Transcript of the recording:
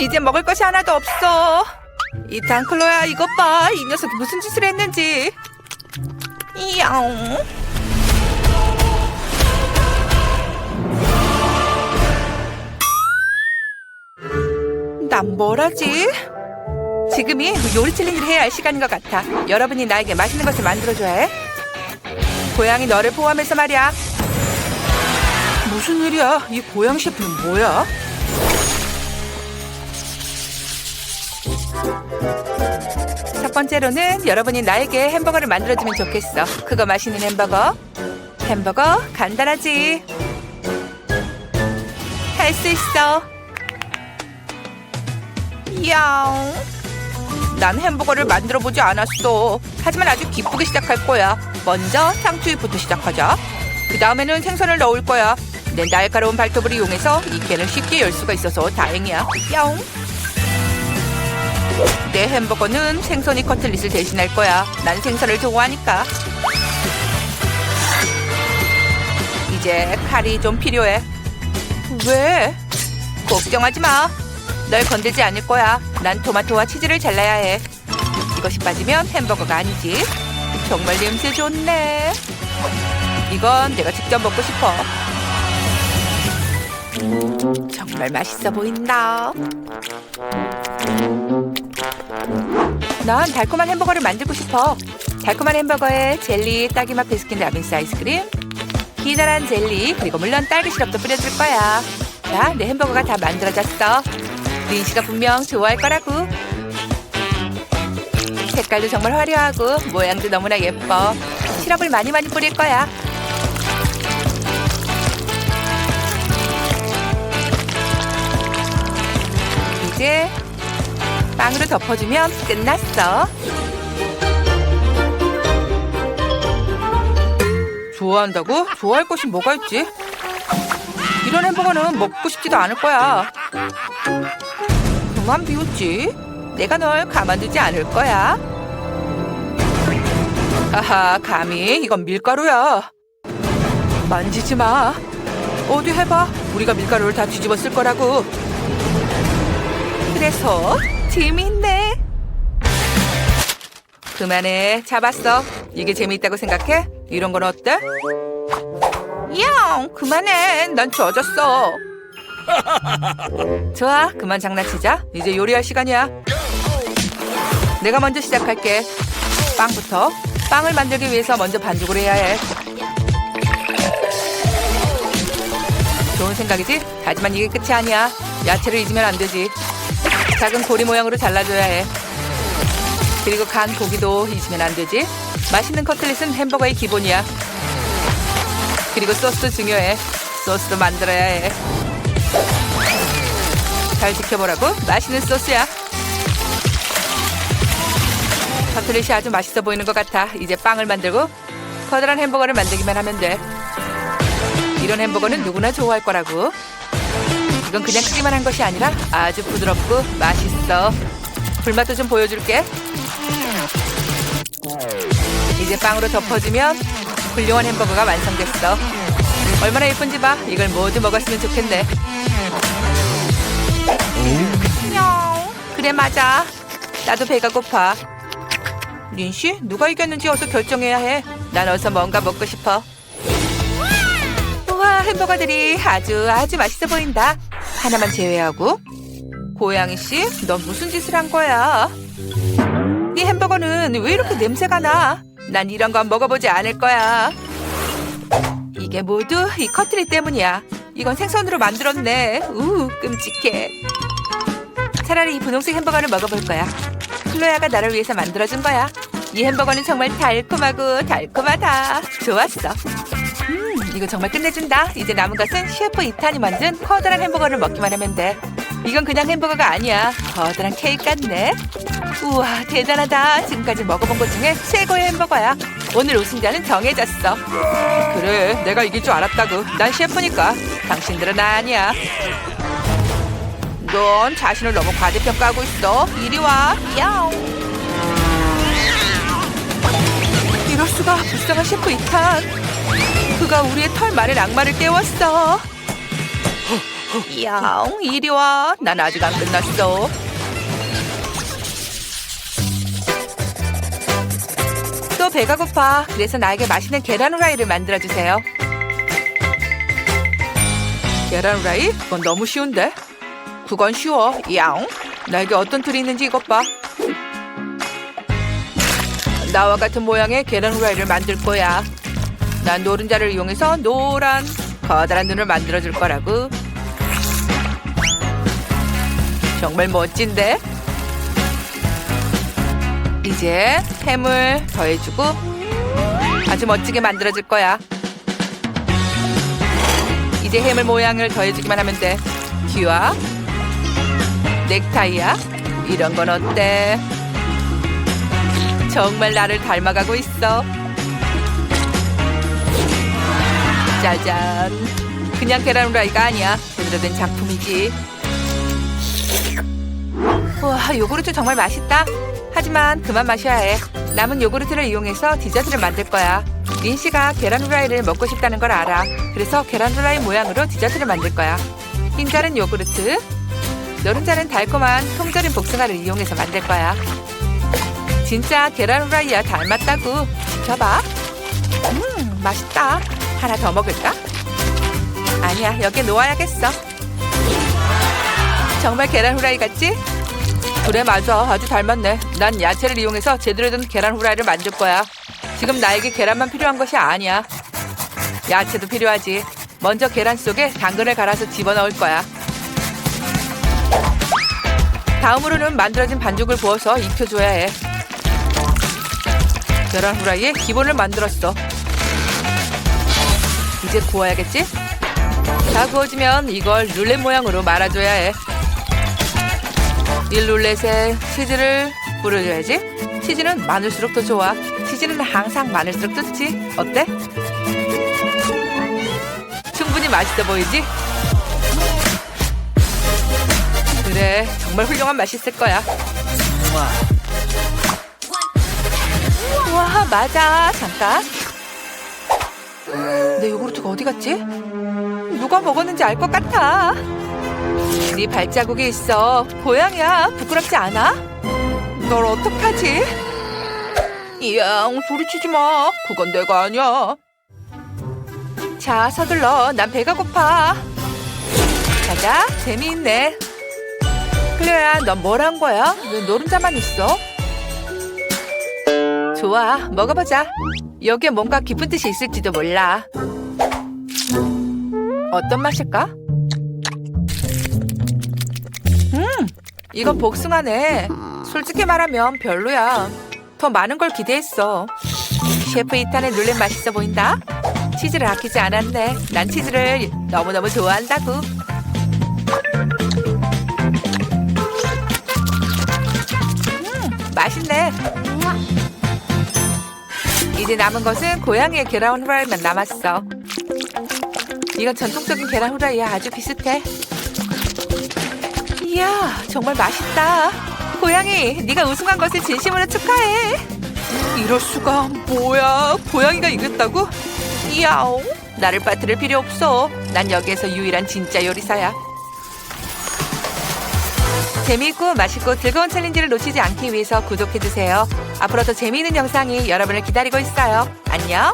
이제 먹을 것이 하나도 없어. 이 단클로야 이것 봐. 이 녀석이 무슨 짓을 했는지. 이야옹. 난뭘 하지? 지금이 요리 챌린지를 해야 할 시간인 것 같아. 여러분이 나에게 맛있는 것을 만들어줘야 해. 고양이 너를 포함해서 말이야. 무슨 일이야? 이 고양 셰프는 뭐야? 첫 번째로는 여러분이 나에게 햄버거를 만들어주면 좋겠어. 그거 맛있는 햄버거. 햄버거 간단하지. 할 수 있어. 야옹. 난 햄버거를 만들어 보지 않았어. 하지만 아주 기쁘게 시작할 거야. 먼저 상추잎부터 시작하자. 그 다음에는 생선을 넣을 거야. 내 날카로운 발톱을 이용해서 이 캔을 쉽게 열 수가 있어서 다행이야. 야옹. 내 햄버거는 생선이 커틀릿을 대신할 거야. 난 생선을 좋아하니까. 이제 칼이 좀 필요해. 왜? 걱정하지 마. 널 건들지 않을 거야. 난 토마토와 치즈를 잘라야 해. 이것이 빠지면 햄버거가 아니지. 정말 냄새 좋네. 이건 내가 직접 먹고 싶어. 정말 맛있어 보인다. 난 달콤한 햄버거를 만들고 싶어. 달콤한 햄버거에 젤리, 딸기맛 베스킨 라빈스 아이스크림, 기다란 젤리, 그리고 물론 딸기 시럽도 뿌려줄 거야. 자, 내 햄버거가 다 만들어졌어. 린 씨가 분명 좋아할 거라고. 색깔도 정말 화려하고 모양도 너무나 예뻐. 시럽을 많이 많이 뿌릴 거야. 빵으로 덮어주면 끝났어. 좋아한다고? 좋아할 것이 뭐가 있지? 이런 햄버거는 먹고 싶지도 않을 거야. 그만 비웃지. 내가 널 가만두지 않을 거야. 아하, 감히 이건 밀가루야. 만지지 마. 어디 해봐. 우리가 밀가루를 다 뒤집었을 거라고. 그래서 재미있네. 그만해. 잡았어. 이게 재미있다고 생각해? 이런 건 어때? 야, 그만해. 난 젖었어. 좋아, 그만 장난치자. 이제 요리할 시간이야. 내가 먼저 시작할게. 빵부터. 빵을 만들기 위해서 먼저 반죽을 해야 해. 좋은 생각이지? 하지만 이게 끝이 아니야. 야채를 잊으면 안 되지. 작은 고리 모양으로 잘라줘야 해. 그리고 간 고기도 잊으면 안 되지. 맛있는 커틀릿은 햄버거의 기본이야. 그리고 소스도 중요해. 소스도 만들어야 해. 잘 지켜보라고. 맛있는 소스야. 커틀릿이 아주 맛있어 보이는 것 같아. 이제 빵을 만들고 커다란 햄버거를 만들기만 하면 돼. 이런 햄버거는 누구나 좋아할 거라고. 이건 그냥 크기만 한 것이 아니라 아주 부드럽고 맛있어. 불맛도 좀 보여줄게. 이제 빵으로 덮어주면 훌륭한 햄버거가 완성됐어. 얼마나 예쁜지 봐. 이걸 모두 먹었으면 좋겠네. 냥. 그래 맞아. 나도 배가 고파. 린씨, 누가 이겼는지 어서 결정해야 해. 난 어서 뭔가 먹고 싶어. 우와, 햄버거들이 아주 아주 맛있어 보인다. 하나만 제외하고. 고양이 씨, 넌 무슨 짓을 한 거야? 이 햄버거는 왜 이렇게 냄새가 나? 난 이런 건 먹어보지 않을 거야. 이게 모두 이 커트리 때문이야. 이건 생선으로 만들었네. 우, 끔찍해. 차라리 이 분홍색 햄버거를 먹어볼 거야. 클로야가 나를 위해서 만들어준 거야. 이 햄버거는 정말 달콤하고 달콤하다. 좋았어. 음, 이거 정말 끝내준다. 이제 남은 것은 셰프 이탄이 만든 커다란 햄버거를 먹기만 하면 돼. 이건 그냥 햄버거가 아니야. 커다란 케이크 같네. 우와, 대단하다. 지금까지 먹어본 것 중에 최고의 햄버거야. 오늘 우승자는 정해졌어. 그래, 내가 이길 줄 알았다고. 난 셰프니까. 당신들은 아니야. 넌 자신을 너무 과대평가하고 있어. 이리 와. 야옹. 이럴 수가 불쌍한 셰프 이탄. 그가 우리의 털 말에 악마를 깨웠어. 이야, 이리 와. 난 아직 안 끝났어. 또 배가 고파. 그래서 나에게 맛있는 계란 후라이를 만들어 주세요. 계란 후라이? 그건 너무 쉬운데. 그건 쉬워. 야옹. 나에게 어떤 툴이 있는지 이것 봐. 나와 같은 모양의 계란 후라이를 만들 거야. 난 노른자를 이용해서 노란 커다란 눈을 만들어 줄 거라고. 정말 멋진데? 이제 햄을 더해주고 아주 멋지게 만들어줄 거야. 이제 해물 모양을 더해주기만 하면 돼. 귀와 넥타이야. 이런 건 어때? 정말 나를 닮아가고 있어. 짜잔. 그냥 계란 후라이가 아니야. 제대로 된 작품이지. 우와, 요구르트 정말 맛있다. 하지만 그만 마셔야 해. 남은 요구르트를 이용해서 디저트를 만들 거야. 린 씨가 계란 후라이를 먹고 싶다는 걸 알아. 그래서 계란 후라이 모양으로 디저트를 만들 거야. 흰자는 요구르트, 노른자는 달콤한 통절인 복숭아를 이용해서 만들 거야. 진짜 계란 후라이야 닮았다고. 지켜봐. 음, 맛있다. 하나 더 먹을까? 아니야, 여기에 놓아야겠어. 정말 계란 후라이 같지? 그래 맞아 아주 닮았네. 난 야채를 이용해서 제대로 된 계란 후라이를 만들 거야. 지금 나에게 계란만 필요한 것이 아니야. 야채도 필요하지. 먼저 계란 속에 당근을 갈아서 집어넣을 거야. 다음으로는 만들어진 반죽을 부어서 익혀줘야 해. 계란 후라이의 기본을 만들었어 이제 구워야겠지? 다 구워지면 이걸 룰렛 모양으로 말아줘야 해 이 룰렛에 치즈를 뿌려줘야지. 치즈는 많을수록 더 좋아. 치즈는 항상 많을수록 좋지. 어때? 충분히 맛있어 보이지? 그래, 정말 훌륭한 맛이 있을 거야. 와, 맞아. 잠깐. 내 요구르트가 어디 갔지? 누가 먹었는지 알 것 같아. 네 발자국이 있어. 고양이야. 부끄럽지 않아? 널 어떡하지? 이야, 소리치지 마. 그건 내가 아니야. 자, 서둘러. 난 배가 고파. 자자, 재미있네. 클레야, 넌 뭘 한 거야? 왜 노른자만 있어? 좋아, 먹어보자. 여기에 뭔가 깊은 뜻이 있을지도 몰라. 어떤 맛일까? 음, 이건 복숭아네. 솔직히 말하면 별로야. 더 많은 걸 기대했어. 셰프 이탄의 룰렛 맛있어 보인다. 치즈를 아끼지 않았네. 난 치즈를 너무너무 좋아한다고. 음, 맛있네. 이제 남은 것은 고양이의 계란 후라이만 남았어. 이건 전통적인 계란 후라이야. 아주 비슷해. 이야, 정말 맛있다. 고양이, 네가 우승한 것을 진심으로 축하해. 이럴 수가 뭐야? 고양이가 이겼다고? 이야옹. 나를 빠뜨릴 필요 없어. 난 여기에서 유일한 진짜 요리사야. 재미있고 맛있고 즐거운 챌린지를 놓치지 않기 위해서 구독해주세요. 앞으로 더 재미있는 영상이 여러분을 기다리고 있어요. 안녕.